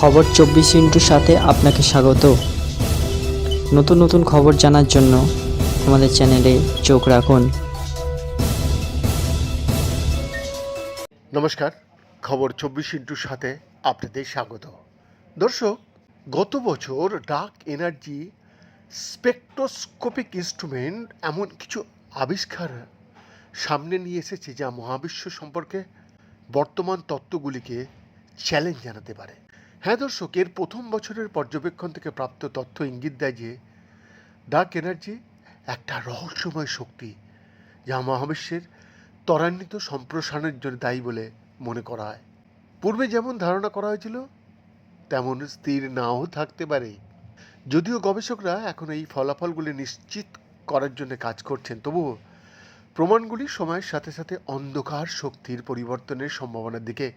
খবর চব্বিশ ইন্টুর সাথে আপনাকে স্বাগত। নতুন নতুন খবর জানার জন্য আমাদের চ্যানেলে চোখ রাখুন। নমস্কার, খবর চব্বিশ ইন্টুর সাথে আপনাদের স্বাগত। দর্শক, গত বছর ডার্ক এনার্জি স্পেকট্রোস্কোপিক ইনস্ট্রুমেন্ট এমন কিছু আবিষ্কার সামনে নিয়ে এসেছে যা মহাবিশ্ব সম্পর্কে বর্তমান তত্ত্বগুলিকে চ্যালেঞ্জ জানাতে পারে। হ্যাঁ দর্শক, এর প্রথম বছরের পর্যবেক্ষণ থেকে প্রাপ্ত তথ্য ইঙ্গিত দেয় যে ডার্ক এনার্জি একটা রহস্যময় শক্তি যা মহাবিশ্বের ত্বরান্বিত সম্প্রসারণের জন্য দায়ী বলে মনে করা হয়। পূর্বে যেমন ধারণা করা হয়েছিল, তেমন স্থির নাও থাকতে পারে। যদিও গবেষকরা এখন এই ফলাফলগুলি নিশ্চিত করার জন্য কাজ করছেন, তবুও প্রমাণগুলি সময়ের সাথে সাথে অন্ধকার শক্তির পরিবর্তনের সম্ভাবনার দিকে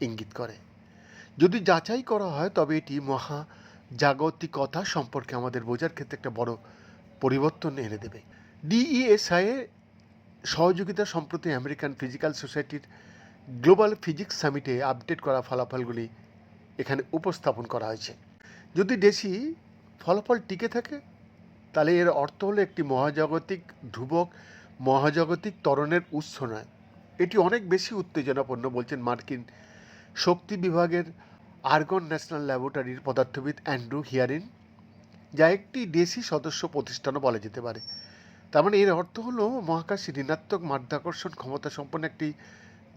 ইঙ্গিত করে। যদি যাচাই করা হয়, তবে এটি মহা জাগতিকতা সম্পর্কে আমাদের বোঝার ক্ষেত্রে একটা বড় পরিবর্তন এনে দেবে। ডিইএসআই এর সহযোগিতা সম্প্রতি আমেরিকান ফিজিক্যাল সোসাইটির গ্লোবাল ফিজিক্স সামিটে আপডেট করা ফলাফলগুলি এখানে উপস্থাপন করা হয়েছে। যদি দেশি ফলাফল টিকে থাকে, তাহলে এর অর্থ হলো একটি মহাজাগতিক ধ্রুবক, মহাজাগতিক ত্বরণের উৎস নয়। এটি অনেক বেশি উত্তেজনাপূর্ণ, বলছেন মার্কিন শক্তি বিভাগের আর্গন ন্যাশনাল ল্যাবরেটরির পদার্থবিদ অ্যান্ড্রু হিয়ারিন, যা একটি দেশি সদস্য প্রতিষ্ঠানও বলা যেতে পারে। তার মানে এর অর্থ হলো মহাকাশে ঋণাত্মক মাধ্যাকর্ষণ ক্ষমতা সম্পন্ন একটি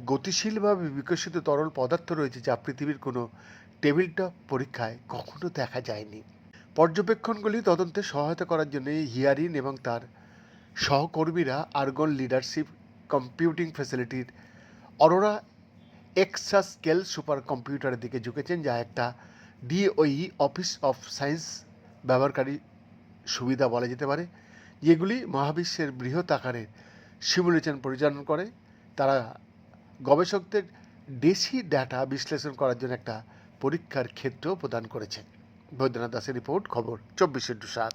গতিশীলভাবে বিকশিত তরল পদার্থ রয়েছে যা পৃথিবীর কোনো টেবিল টপ পরীক্ষায় কখনো দেখা যায়নি। পর্যবেক্ষণগুলি তদন্তে সহায়তা করার জন্য হিয়ারিন এবং তার সহকর্মীরা আর্গন লিডারশিপ কম্পিউটিং ফ্যাসিলিটির অরোরা এক্সা স্কেল সুপার কম্পিউটারের দিকে ঝুঁকেছেন, যা একটা ডিওই, অফিস অফ সায়েন্স ব্যবহারকারী সুবিধা বলা যেতে পারে, যেগুলি মহাবিশ্বের বৃহৎ আকারের সিমুলেশন পরিচালনা করে। তারা গবেষকদের দেশি ডাটা বিশ্লেষণ করার জন্য একটা পরীক্ষার ক্ষেত্র প্রদান করেছে। বৈদ্যনাথ দাসের রিপোর্ট, খবর, চব্বিশে ইন্টু সাত